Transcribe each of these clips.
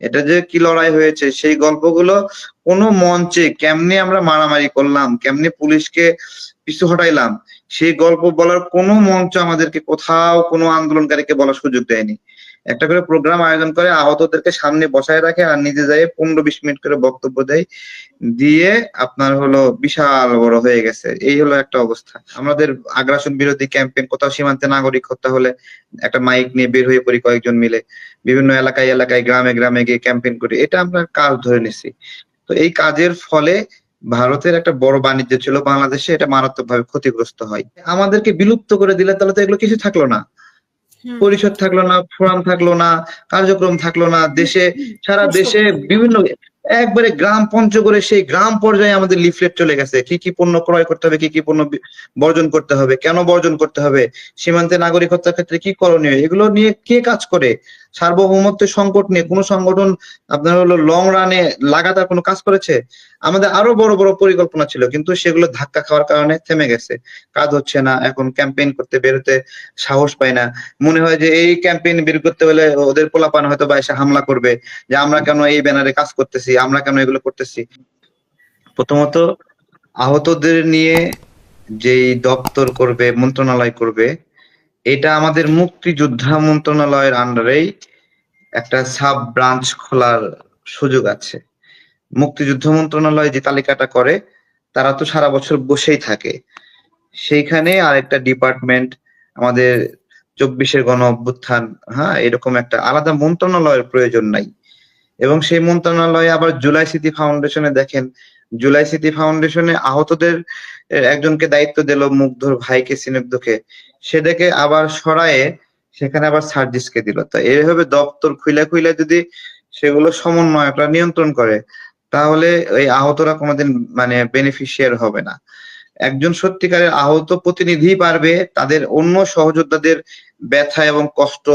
এটা যে কি লড়াই হয়েছে, সেই গল্পগুলো কোন মঞ্চে কেমনে আমরা মারামারি করলাম, কেমনে পুলিশকে পিছু হটাইলাম, সেই গল্প বলার কোনো মঞ্চ আমাদেরকে কোথাও কোনো আন্দোলনকারীকে বলার সুযোগ দেয়নি। একটা করে প্রোগ্রাম আয়োজন করে, আহতদেরকে সামনে বসায় রাখে আর নিজে যায় পনেরো বিশ মিনিট করে বক্তব্য দেয়। দিয়ে আপনার হলো বিশাল বড় হয়ে গেছে। এই হলো একটা অবস্থা। আমাদের আগ্রাসন বিরোধী ক্যাম্পেইন কোথাও সীমান্তে নাগরিক হত্যা হলে একটা মাইক নিয়ে বের হয়ে পড়ি কয়েকজন মিলে। বিভিন্ন এলাকায় এলাকায়, গ্রামে গ্রামে গিয়ে ক্যাম্পেইন করি। এটা আমরা কাজ ধরে নিছি। তো এই কাজের ফলে ভারতের একটা বড় বাণিজ্য ছিল। বাংলাদেশে এটা মারাত্মকভাবে ক্ষতিগ্রস্ত হয়। আমাদেরকে বিলুপ্ত করে দিলে তাহলে তো এগুলো কিছু থাকল না। পরিষদ থাকল না ফোরাম থাকল না কার্যক্রম থাকল না দেশে সারা দেশে বিভিন্ন একবারে গ্রাম পঞ্চগড়ে সেই গ্রাম পর্যায়ে আমাদের লিফলেট চলে গেছে। কি কি পণ্য ক্রয় করতে হবে কি কি পণ্য বর্জন করতে হবে কেন বর্জন করতে হবে সীমান্তে নাগরিকত্বের ক্ষেত্রে কি করণীয় এগুলো নিয়ে কে কাজ করে? সার্বভৌমত্বের সংকট নিয়ে কোনো সংগঠন আপনার হলো লং রানে লাগাতার কোনো কাজ করেছে? আমাদের আরও বড় বড় পরিকল্পনা ছিল, কিন্তু সেগুলো ধাক্কা খাওয়ার কারণে থেমে গেছে। কাজ হচ্ছে না, এখন ক্যাম্পেইন করতে বেরোতে সাহস পায় না। মনে হয় যে এই ক্যাম্পেইন বের করতে হলে ওদের পোলাপান হয়তো বা এসে হামলা করবে, যে আমরা কেন এই ব্যানারে কাজ করতেছি, আমরা কেন এগুলো করতেছি? প্রথমত আহতদের নিয়ে যেই দপ্তর করবে, মন্ত্রণালয় করবে এটা আমাদের মুক্তিযোদ্ধা মন্ত্রণালয়ের আন্ডারেই একটা সাব ব্রাঞ্চ খোলার সুযোগ আছে। মুক্তিযুদ্ধ মন্ত্রণালয় যে তালিকাটা করে, তারা তো সারা বছর বসেই থাকে। সেইখানে আরেকটা ডিপার্টমেন্ট আমাদের চব্বিশের গণ অভ্যুত্থান হ্যাঁ এরকম একটা আলাদা মন্ত্রণালয়ের প্রয়োজন নাই। এবং সেই মন্ত্রণালয়ে আবার জুলাই স্মৃতি ফাউন্ডেশনে দেখেন জুলাই স্মৃতি ফাউন্ডেশনে আহতদের একজনকে দায়িত্ব দিল মুগ্ধর ভাইকে সিনেব্দকে সে দেখে আবার সরায়ে সেখানে আবার সার্জিসকে দিল। তো এইভাবে দপ্তর খুইলা খুইলা যদি সেগুলো সমন্বয়করা নিয়ন্ত্রণ করে, তাহলে ওই আহতরা কোনোদিন মানে বেনিফিশিয়ার হবে না। একজন সত্যিকারের আহত প্রতিনিধি পারবে তাদের অন্য সহযোদ্ধাদের ব্যথা এবং কষ্ট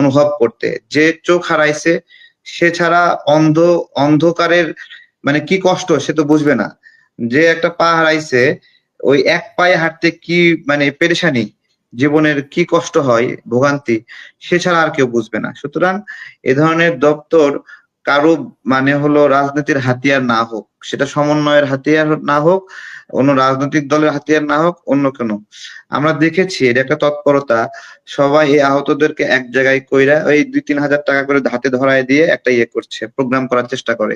অনুভব করতে। যে চোখ হারাইছে, সে ছাড়া অন্ধ, অন্ধকারের মানে কি কষ্ট সে তো বুঝবে না। যে একটা পা হারাইছে ওই এক পায়ে হাঁটতে কি মানে পেরেশানি? জীবনের কি কষ্ট হয়, ভোগান্তি, সে ছাড়া আর কেউ বুঝবে না। সুতরাং এ ধরনের দপ্তর কারও মানে হলো রাজনীতির হাতিয়ার না হোক, সেটা সমন্বয়ের হাতিয়ার না হোক, অন্য রাজনৈতিক দলের হাতিয়ার না হোক, অন্য কোনো। আমরা দেখেছি এটা একটা তৎপরতা, সবাই এই আহতদেরকে এক জায়গায় কইরা ওই দুই তিন হাজার টাকা করে হাতে ধরায় দিয়ে একটা ইয়ে করছে, প্রোগ্রাম করার চেষ্টা করে,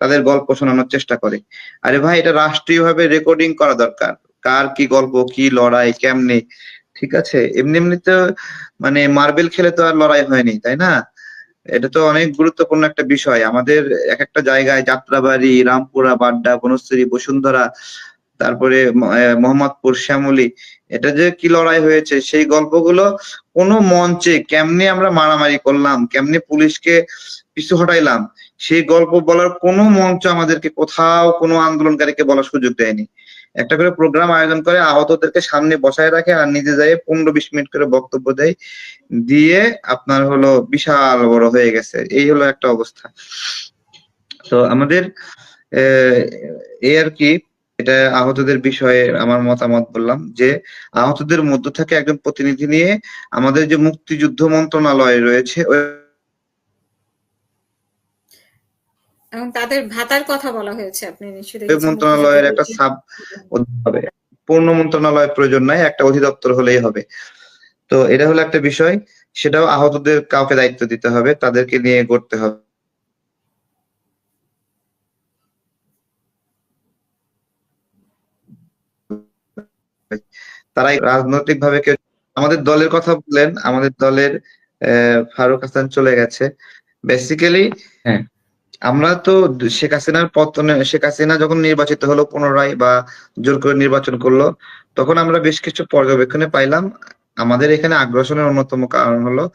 তাদের গল্প শোনানোর চেষ্টা করে। আরে ভাই, এটা রাষ্ট্রীয়ভাবে রেকর্ডিং করা দরকার, কার কি গল্প, কি লড়াই, কেমনে, ঠিক আছে? এমনি এমনিতে মানে মার্বেল খেলে তো আর লড়াই হয়নি, তাই না? এটা তো অনেক গুরুত্বপূর্ণ একটা বিষয়। আমাদের এক একটা জায়গায় যাত্রাবাড়ি, রামপুরা, বাড্ডা, বনশ্রী, বসুন্ধরা, তারপরে মোহাম্মদপুর, শ্যামলী। এটা যে কি লড়াই হয়েছে, সেই গল্পগুলো কোনো মঞ্চে কেমনে আমরা মারামারি করলাম, কেমনে পুলিশকে পিছু হটাইলাম, সেই গল্প বলার কোনো মঞ্চ আমাদেরকে কোথাও কোনো আন্দোলনকারীকে বলার সুযোগ দেয়নি। একটা করে প্রোগ্রাম আয়োজন করে, আহতদেরকে সামনে বসায় রাখে আর নিজে যায় পনেরো বিশ মিনিট করে বক্তব্য দেয়। দিয়ে আপনার হলো বিশাল বড় হয়ে গেছে। এই হলো একটা অবস্থা। তো আমাদের এই আর কি, এটা আহতদের বিষয়ে আমার মতামত বললাম যে, আহতদের মধ্য থেকে একজন প্রতিনিধি নিয়ে আমাদের যে মুক্তিযুদ্ধ মন্ত্রণালয় রয়েছে ওই এবং তাদের ভাতার কথা বলা হয়েছে আপনি নিশ্চয়ই মন্ত্রণালয়ের একটা সাব হবে। পূর্ণ মন্ত্রণালয় প্রয়োজন নাই একটা অধিদপ্তর হলেই হবে। তো এটা হলো একটা বিষয় সেটাও আহতদের কাউকে দায়িত্ব দিতে হবে তাদেরকে নিয়ে করতে হবে। তারাই রাজনৈতিক ভাবে কেউ আমাদের দলের কথা বললেন আমাদের দলের আহ, ফারুক হাসান চলে গেছে। বেসিক্যালি হ্যাঁ। আমরা তো শেখ হাসিনার পতনে, শেখ হাসিনা যখন নির্বাচিত হলো পুনরায় বা জোর করে নির্বাচন করল, তখন আমরা বেশ কিছু পর্যবেক্ষণে পাইলাম। আমাদের এখানে আগ্রাসনের অন্যতম কারণ হলো,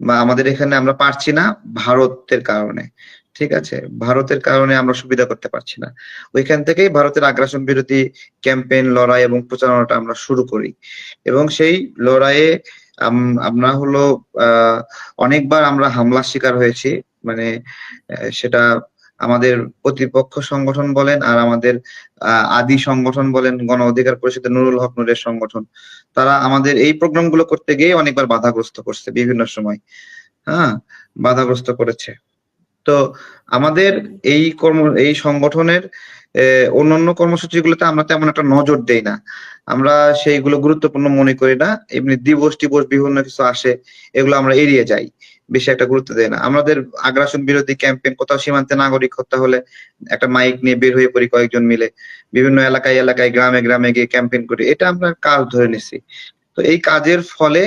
বা আমাদের এখানে আমরা পারছি না ভারতের কারণে, ঠিক আছে? ভারতের কারণে আমরা সুবিধা করতে পারছি না। ওইখান থেকেই ভারতের আগ্রাসন বিরোধী ক্যাম্পেইন, লড়াই এবং প্রচারণাটা আমরা শুরু করি। এবং সেই লড়াইয়ে আম- আমরা হলো অনেকবার আমরা হামলার শিকার হয়েছি। মানে সেটা আমাদের প্রতিপক্ষ সংগঠন বলেন আর আমাদের আদি সংগঠন বলেন, গণ অধিকার পরিষদের নুরুল হক নুরের সংগঠন, তারা আমাদের এই প্রোগ্রামগুলো করতে গিয়ে অনেকবার বাধাগ্রস্ত করছে বিভিন্ন সময়। হ্যাঁ বাধাগ্রস্ত করেছে। তো আমাদের এই কর্ম, এই সংগঠনের অন্যান্য কর্মসূচিগুলোতে আমরা তেমন একটা নজর দেই না। আমরা সেইগুলো গুরুত্বপূর্ণ মনে করি না। এমনি দিবস টিবস বিভিন্ন কিছু আসে, এগুলো আমরা এড়িয়ে যাই। বেশি একটা গুরুত্ব দেয় না। আমাদের আগ্রাসন বিরোধী ক্যাম্পেইন কোথাও সীমান্তে নাগরিক হত্যা হলে একটা মাইক নিয়ে বের হয়ে পড়ি কয়েকজন মিলে। বিভিন্ন এলাকায় এলাকায় গ্রামে গ্রামে গিয়ে ক্যাম্পেইন করি। এটা আমরা কাজ ধরে নিছি। তো এই কাজের ফলে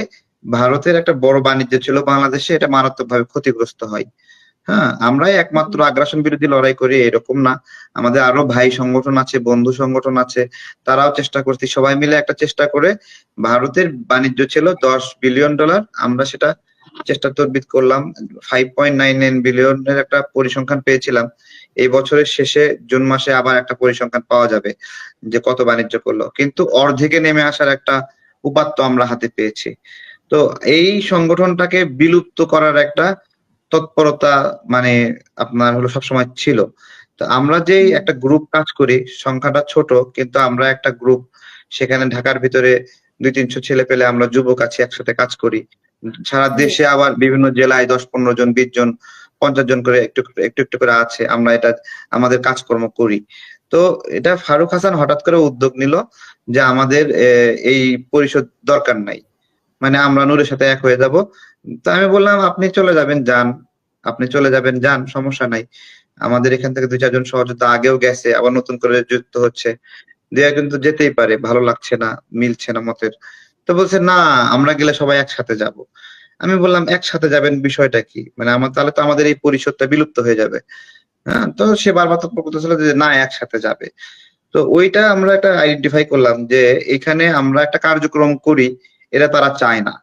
ভারতের একটা বড় বাণিজ্য ছিল। বাংলাদেশে এটা মারাত্মকভাবে ক্ষতিগ্রস্ত হয়। হ্যাঁ আমরাই একমাত্র আগ্রাসন বিরোধী লড়াই করি এরকম না। আমাদের আরও ভাই সংগঠন আছে বন্ধু সংগঠন আছে তারাও চেষ্টা করছি। সবাই মিলে একটা চেষ্টা করে ভারতের বাণিজ্য ছিল দশ বিলিয়ন ডলার আমরা সেটা চেষ্টা তদবিদ করলাম। ফাইভ পয়েন্ট বিলিয়নের একটা পরিসংখ্যান পেয়েছিলাম। এই বছরের শেষে জুন মাসে আবার একটা পরিসংখ্যান পাওয়া যাবে যে কত বাণিজ্য করল। কিন্তু অর্ধেকে নেমে আসার একটা উপাত্ত আমরা হাতে পেয়েছি। তো এই সংগঠনটাকে বিলুপ্ত করার একটা তৎপরতা মানে আপনার হলো সবসময় ছিল। তো আমরা যেই একটা গ্রুপ কাজ করি, সংখ্যাটা ছোট, কিন্তু আমরা একটা গ্রুপ সেখানে ঢাকার ভিতরে দুই তিনশো ছেলে পেলে আমরা যুবক আছি, একসাথে কাজ করি। সারা দেশে আবার বিভিন্ন জেলায় দশ, পনেরো জন, বিশ জন, পঞ্চাশ জন করে একটু একটু একটু করে আছে। আমরা এটা, আমাদের কাজকর্ম করি। তো এটা ফারুক হাসান হঠাৎ করে উদ্যোগ নিল যে আমাদের এই পরিষদ দরকার নাই। মানে আমরা নূরের সাথে এক হয়ে যাব। তো আমি বললাম, আপনি চলে যাবেন, যান। আপনি চলে যাবেন, যান, সমস্যা নাই। আমাদের এখান থেকে দুই, চারজন সহযোদ্ধা আগেও গেছে, আবার নতুন করে যুক্ত হচ্ছে। দুই একজন তো যেতেই পারে, ভালো লাগছে না, মিলছে না মতের। তো বলছে, না, আমরা গেলে সবাই একসাথে যাব। আমি বললাম, একসাথে যাবেন বিষয়টা কি? মানে আমার, তাহলে তো আমাদের এই পরিষদটা বিলুপ্ত হয়ে যাবে। হ্যাঁ তো সে বারবার তো করতেছিল যে, না, একসাথে যাবে। তো ওইটা আমরা একটা আইডেন্টিফাই করলাম যে, এখানে আমরা একটা কার্যক্রম করি, এটা তারা চায় না।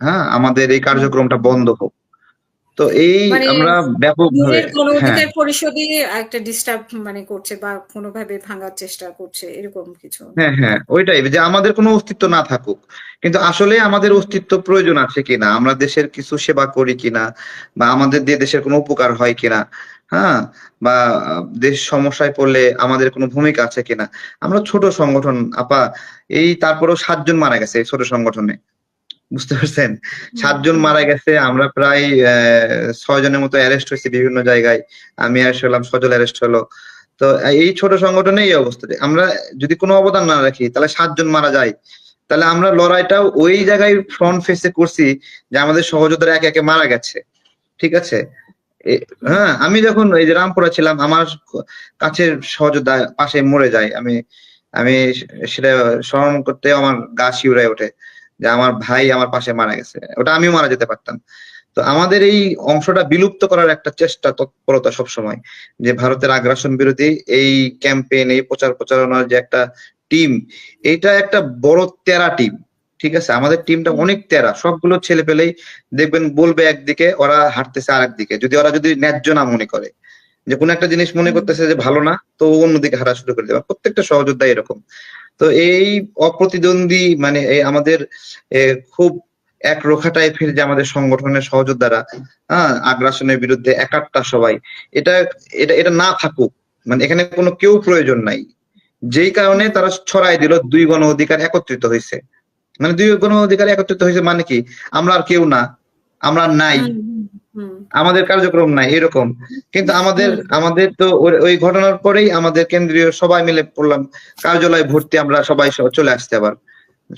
হ্যাঁ আমাদের এই কার্যক্রমটা বন্ধ হোক। তো এই মানে আমরা ব্যাপকভাবে নূরের গণ হ্যাঁ। পরিষদই একটা ডিস্টার্ব মানে করছে বা কোনোভাবে ভাঙার চেষ্টা করছে এরকম কিছু। হ্যাঁ হ্যাঁ ওইটাই যে আমাদের কোনো অস্তিত্ব না থাকুক। কিন্তু আসলে আমাদের অস্তিত্ব প্রয়োজন আছে কিনা আমরা দেশের কিছু সেবা করি কিনা বা আমাদের দিয়ে দেশের কোনো উপকার হয় কিনা হ্যাঁ? বা দেশ সমস্যায় পড়লে আমাদের কোনো ভূমিকা আছে কিনা। আমরা ছোট সংগঠন আপা এই তারপরেও সাতজন মারা গেছে ছোট সংগঠনে। বুঝতে পারছেন? সাতজন মারা গেছে আমরা প্রায় ছয় জনের মতো অ্যারেস্ট হয়েছে বিভিন্ন জায়গায়। আমি অ্যারেস্ট হলাম সজল অ্যারেস্ট হলো। তো এই ছোট সংগঠনে এই অবস্থা। আমরা যদি কোনো অবদান না রাখি তাহলে সাতজন মারা যায়। তাহলে আমরা লড়াইটাও ওই জায়গায় ফ্রন্ট ফেসে করছি যে আমাদের সহযোদ্ধারা একে একে মারা গেছে। ঠিক আছে? হ্যাঁ আমি যখন এই যে রামপুরা ছিলাম আমার কাছের সহযোদ্ধা পাশে মরে যায়। আমি আমি সেটা স্মরণ করতে আমার গা শিউরায় ওঠে। যে আমার ভাই আমার পাশে মারা গেছে। ওটা আমিও মারা যেতে পারতাম। তো আমাদের এই অংশটা বিলুপ্ত করার একটা চেষ্টা তৎপরতা সবসময়, যে ভারতের আগ্রাসন বিরোধী এই ক্যাম্পেইন এই প্রচার প্রচারণার যে একটা টিম এটা একটা বড় তেরা টিম ঠিক আছে? আমাদের টিমটা অনেক তেরা, সবগুলো ছেলে পেলেই দেখবেন বলবে একদিকে, ওরা হাঁটতেছে আর একদিকে যদি ওরা যদি ন্যায্য না মনে করে। যে কোনো একটা জিনিস মনে করতেছে যে ভালো না, তো অন্যদিকে হাঁটা শুরু করে দেবে। প্রত্যেকটা সহযোদ্ধা এরকম। তো এই অপ্রতিদ্বন্দ্বী মানে আমাদের খুব এক রোখা টাইপের যে আমাদের সংগঠনের সহযোদ্ধারা হ্যাঁ আগ্রাসনের বিরুদ্ধে একাট্টা সবাই। এটা এটা এটা না থাকুক মানে এখানে কোনো কেউ প্রয়োজন নাই। যেই কারণে তারা ছড়াই দিল, দুই গণ অধিকার একত্রিত হয়েছে মানে দুই গণ অধিকার একত্রিত হয়েছে মানে কি? আমরা আর কেউ না, আমরা নাই। আমাদের কার্যক্রম নাই এরকম। কিন্তু আমাদের আমাদের তো ওই- ঘটনার পরেই আমাদের কেন্দ্রীয় সবাই মিলে পড়লাম কার্যালয় ভর্তি আমরা সবাই চলে আসতে আবার।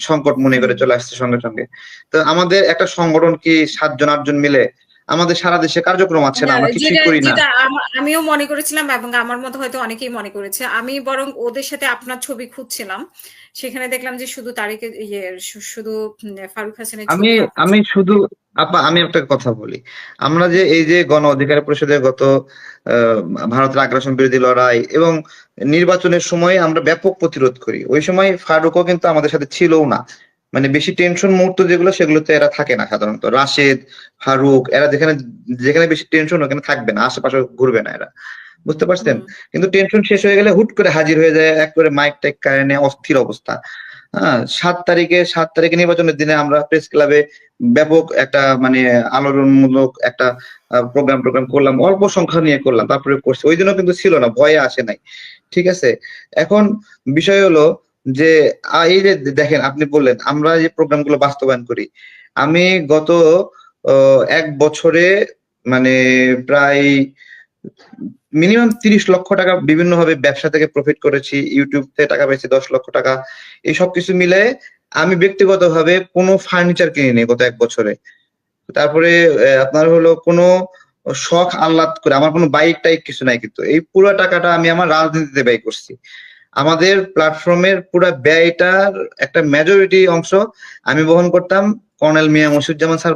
সংকট মনে করে চলে আসছে সঙ্গে সঙ্গে। তো আমাদের একটা সংগঠন কি সাতজন আটজন মিলে? আমাদের সারা দেশে কার্যক্রম আছে না আমরা না, কিছুই করি না। আমিও মনে করেছিলাম এবং আমার মতো হয়তো অনেকেই মনে করেছে। আমি বরং ওদের সাথে আপনার ছবি খুঁজছিলাম। সেখানে দেখলাম যে শুধু তারিকের ইয়ে শুধু ফারুক হাসানের আমি আমি শুধু আপা আমি একটা কথা বলি। আমরা যে এই যে গণ অধিকার পরিষদের গত আহ, ভারতের আগ্রাসন বিরোধী লড়াই এবং নির্বাচনের সময় আমরা ব্যাপক প্রতিরোধ করি ওই সময় ফারুকও কিন্তু আমাদের সাথে ছিলও না। মানে বেশি টেনশন মুহূর্ত যেগুলো সেগুলোতে এরা থাকে না সাধারণত। রাশেদ ফারুক এরা যেখানে যেখানে বেশি টেনশন ওখানে থাকবে না আশেপাশে ঘুরবে না এরা। বুঝতে পারছেন? কিন্তু টেনশন শেষ হয়ে গেলে হুট করে হাজির হয়ে যায় এক করে মাইক টাইক কারণে অস্থির অবস্থা। হ্যাঁ সাত তারিখে সাত তারিখে নির্বাচনের দিনে আমরা প্রেস ক্লাবে ব্যাপক একটা মানে আলোড়নমূলক একটা প্রোগ্রাম প্রোগ্রাম করলাম, অল্প সংখ্যা নিয়ে করলাম, তারপরে করছি। ওই দিনও কিন্তু ছিল না, ভয়ে আসে নাই। ঠিক আছে? এখন বিষয় হলো যে এই যে দেখেন, আপনি বললেন, আমরা যে প্রোগ্রামগুলো বাস্তবায়ন করি, আমি গত এক বছরে মানে প্রায় মিনিমাম তিরিশ লক্ষ টাকা বিভিন্ন ভাবে ব্যবসা থেকে প্রফিট করেছি ইউটিউব থেকে টাকা পেয়েছি দশ লক্ষ টাকা। এই সব কিছু মিলে আমি ব্যক্তিগতভাবে কোনো ফার্নিচার কিনিনি গত এক বছরে। তারপরে আপনার হলো কোনো শখ আহ্লাদ করে, আমার কোনো বাইক টাইক কিছু নাই কিন্তু। এই পুরো টাকাটা আমি আমার রাজনীতিতে ব্যয় করছি। আমাদের প্ল্যাটফর্মের পুরো ব্যয়টার একটা মেজরিটি অংশ আমি বহন করতাম কর্নেল মিয়া মসিউজ্জামান স্যার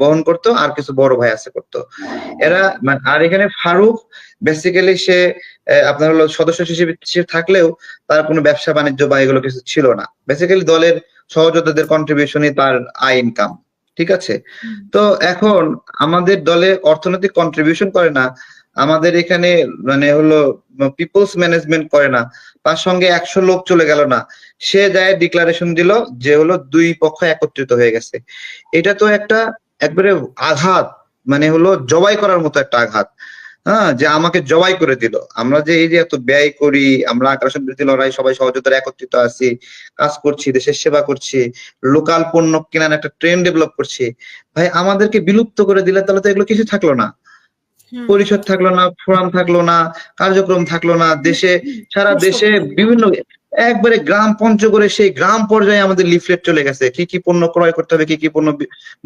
বহন করতো আর কিছু বড় ভাই আছে করতো। এরা মানে- আর এখানে ফারুক বেসিক্যালি সে আপনার হলো সদস্য হিসেবে থাকলেও তার কোনো ব্যবসা বাণিজ্য বা এগুলো কিছু ছিল না। বেসিক্যালি দলের সহযোদ্ধাদের কন্ট্রিবিউশনই তার আয় ইনকাম ঠিক আছে? তো এখন আমাদের দলে অর্থনৈতিক কন্ট্রিবিউশন করে না আমাদের এখানে মানে হলো পিপলস ম্যানেজমেন্ট করে না তার সঙ্গে একশো লোক চলে গেল না। সে যায় ডিক্লারেশন দিল যে হলো দুই পক্ষ একত্রিত হয়ে গেছে। এটা তো একটা একবারে আঘাত মানে হলো জবাই করার মতো একটা আঘাত হ্যাঁ যে আমাকে জবাই করে দিল। আমরা যে এই যে এত ব্যয় করি আমরা আগ্রাসন বিরোধী লড়াই সবাই সহযোদ্ধারা একত্রিত আছি কাজ করছি দেশের সেবা করছি লোকাল পণ্য কেনার একটা ট্রেন্ড ডেভেলপ করছি ভাই আমাদেরকে বিলুপ্ত করে দিলে তাহলে তো এগুলো কিছু থাকল না। পরিষদ থাকল না ফোরাম থাকল না কার্যক্রম থাকল না দেশে সারা দেশে বিভিন্ন একবারে গ্রাম পঞ্চগড়ে সেই গ্রাম পর্যায়ে আমাদের লিফলেট চলে গেছে। কি কি পণ্য ক্রয় করতে হবে, কি কি পণ্য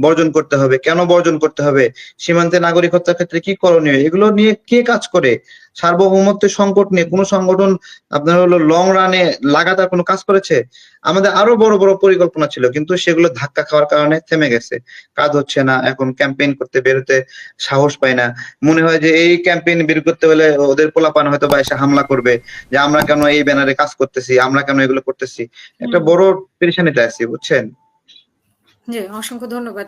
বর্জন করতে হবে, কেন বর্জন করতে হবে, সীমান্তে নাগরিক হত্যার ক্ষেত্রে কি করণীয়, এগুলো নিয়ে কে কাজ করে? সার্বভৌমত্বের সংকট নিয়ে কোনো সংগঠন আপনার হলো লং রানে লাগাতার কোনো কাজ করেছে? আমাদের আরও বড় বড় পরিকল্পনা ছিল কিন্তু সেগুলো ধাক্কা খাওয়ার কারণে থেমে গেছে। কাজ হচ্ছে না এখন ক্যাম্পেইন করতে বেরোতে সাহস পায় না। মনে হয় যে এই ক্যাম্পেইন বের করতে হলে ওদের পোলাপান হয়তো বা এসে হামলা করবে যে আমরা কেন এই ব্যানারে কাজ করতেছি আমরা কেন এগুলো করতেছি? একটা। বড় পেরেশানিতে আছি বুঝছেন? জি অসংখ্য ধন্যবাদ।